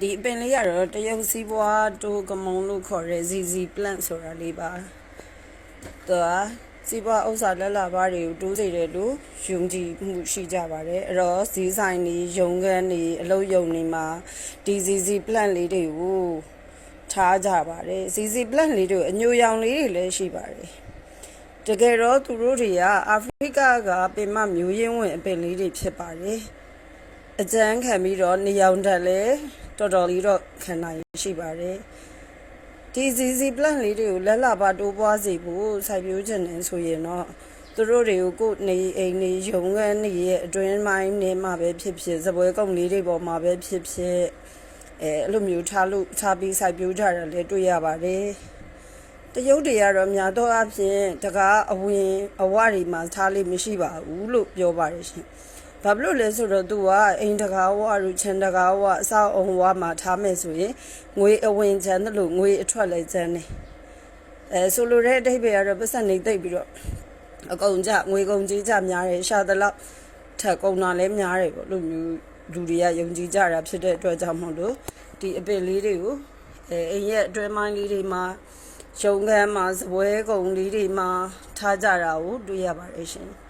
ဒီအပင်လေးကတော့တရုတ်စီးပွားတိုးကမုံလို့ခေါ်တဲ့ ZZ plant ဆိုတာလေးပါသူကစီးပွားဥစ္စာလက်လာပါတွေကိုတိုးစေတယ်လို့ယုံကြည်မှုရှိကြပါတယ်အဲ့တော့ဈေးဆိုင်တွေရုံခန်းတွေအလုပ်ရုံတွေမှာဒီ ZZ plant လေးတွေကိုထားကြပါတယ် ZZ plant လေးတွေအညိုရောင်လေးတွေလည်းရှိပါတယ်တကယ်တော့သူတို့တွေကအာဖရိကကပင်မမျိုးရင်းဝင်အပင်လေးတွေဖြစ်ပါတယ် အကျန်းခံပြီးတော့နေရောင်တက်လည်းတော်တော်လေးတော့ခံနိုင်ရှိပါတယ်ဒီ ZZ plant လေးတွေကိုလက်လာပါတိုးပွားစေဖို့စိုက်ပျိုးခြင်းနဲ့ဆိုရင်တော့သူတို့တွေကိုကိုယ်နေအိမ်နေရုံခန်းနေရဲ့အတွင်းပိုင်းနေမှာပဲဖြစ်ဖြစ်ဇပွဲကုံလေးတွေပေါ်မှာပဲဖြစ်ဖြစ်အဲအဲ့လိုမျိုးထားလို့ထားပြီးစိုက်ပျိုးကြတာလည်းတွေ့ရပါတယ်တရုတ်တွေကတော့များသောအားဖြင့်တကားအဝင်အဝတွေမှာထားလိမရှိပါဘူးလို့ပြောပါတယ်ရှင်။ ဘာဖြစ်လို့လဲဆိုတော့သူကအိမ်တကားဝတို့ခြံတကားဝအဆောက်အုံဝမှာထားမယ်ဆိုရင်ငွေအဝင်ချမ်းတယ်လို့ငွေအထွက်လည်းချမ်းတယ်။အဲဆိုလိုတဲ့အဓိပ္ပာယ်ကတော့ပတ်စံနေသိပ်ပြီးတော့အကုန်ကြငွေကုန်ကြီးကြများတယ်ရှာသလောက်ထက်ကုန်တာလည်းများတယ်ပေါ့လို့မျိုးလူတွေကယုံကြည်ကြတာဖြစ်တဲ့အတွက်ကြောင့်မို့လို့ဒီအပင်လေးတွေကိုအဲအိမ်ရဲ့အတွဲမိုင်းလေးတွေမှာရုံခန်းမှာစပွဲကုံလေးတွေမှာထားကြတာကိုတွေ့ရပါတယ်ရှင်။